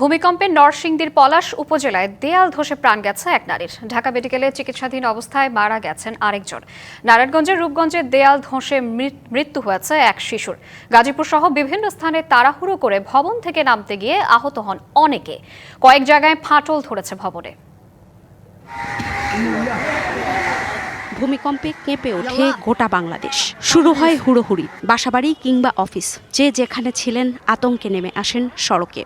ভূমিকম্পে নরসিংদীর পলাশ উপজেলায় দেয়াল ধসে প্রাণ গেছে এক নারীর। ঢাকা মেডিকেলে চিকিৎসাধীন অবস্থায় মারা গেছেন আরেকজন। নারায়ণগঞ্জের রূপগঞ্জে দেয়াল ধসে মৃত- মৃত্যু হয়েছে এক শিশুর। গাজীপুর সহ বিভিন্ন স্থানে তাড়াহুড়ো করে ভবন থেকে নামতে গিয়ে আহত হন অনেকে। কয়েক জায়গায় ফাটল ধরেছে ভবনে। ভূমিকম্পে কেঁপে ওঠে গোটা বাংলাদেশ। শুরু হয় হুড়োহুড়ি, বাসাবাড়ি কিংবা অফিস। যে যেখানে ছিলেন, আতঙ্কে নেমে আসেন সড়কে।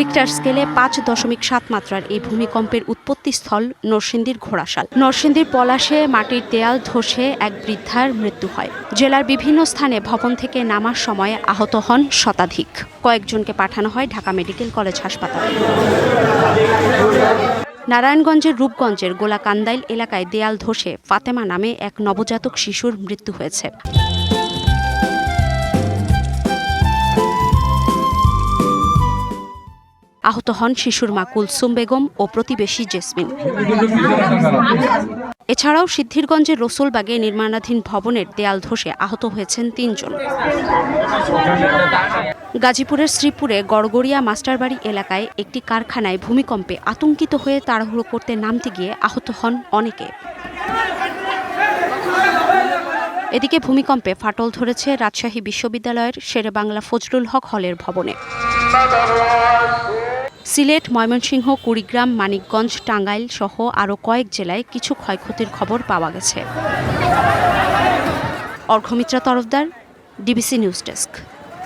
রিক্টার স্কেলে পাঁচ দশমিক সাত মাত্রার এই ভূমিকম্পের উৎপত্তিস্থল নরসিংদীর ঘোড়াশাল। নরসিংদীর পলাশে মাটির দেয়াল ধসে এক বৃদ্ধার মৃত্যু হয়। জেলার বিভিন্ন স্থানে ভবন থেকে নামার সময় আহত হন শতাধিক। কয়েকজনকে পাঠানো হয় ঢাকা মেডিকেল কলেজ হাসপাতালে। নারায়ণগঞ্জের রূপগঞ্জের গোলাকান্দাইল এলাকায় দেয়াল ধসে ফাতেমা নামে এক নবজাতক শিশুর মৃত্যু হয়েছে। আহত হন শিশুর মা কুলসুম বেগম ও প্রতিবেশী জেসমিন। এছাড়াও সিদ্ধিরগঞ্জের রসুলবাগে নির্মাণাধীন ভবনের দেয়াল ধসে আহত হয়েছেন তিনজন। গাজীপুরের শ্রীপুরে গড়গড়িয়া মাস্টারবাড়ি এলাকায় একটি কারখানায় ভূমিকম্পে আতঙ্কিত হয়ে তাড়াহুড়ো করতে নামতে গিয়ে আহত হন অনেকে। এদিকে ভূমিকম্পে ফাটল ধরেছে রাজশাহী বিশ্ববিদ্যালয়ের শেরেবাংলা ফজলুল হক হলের ভবনে। সিলেট, ময়মনসিংহ, কুড়িগ্রাম, মানিকগঞ্জ, টাঙ্গাইল সহ আরও কয়েক জেলায় কিছু ক্ষয়ক্ষতির খবর পাওয়া গেছে। Arghamitra Tarafdar, DBC news desk.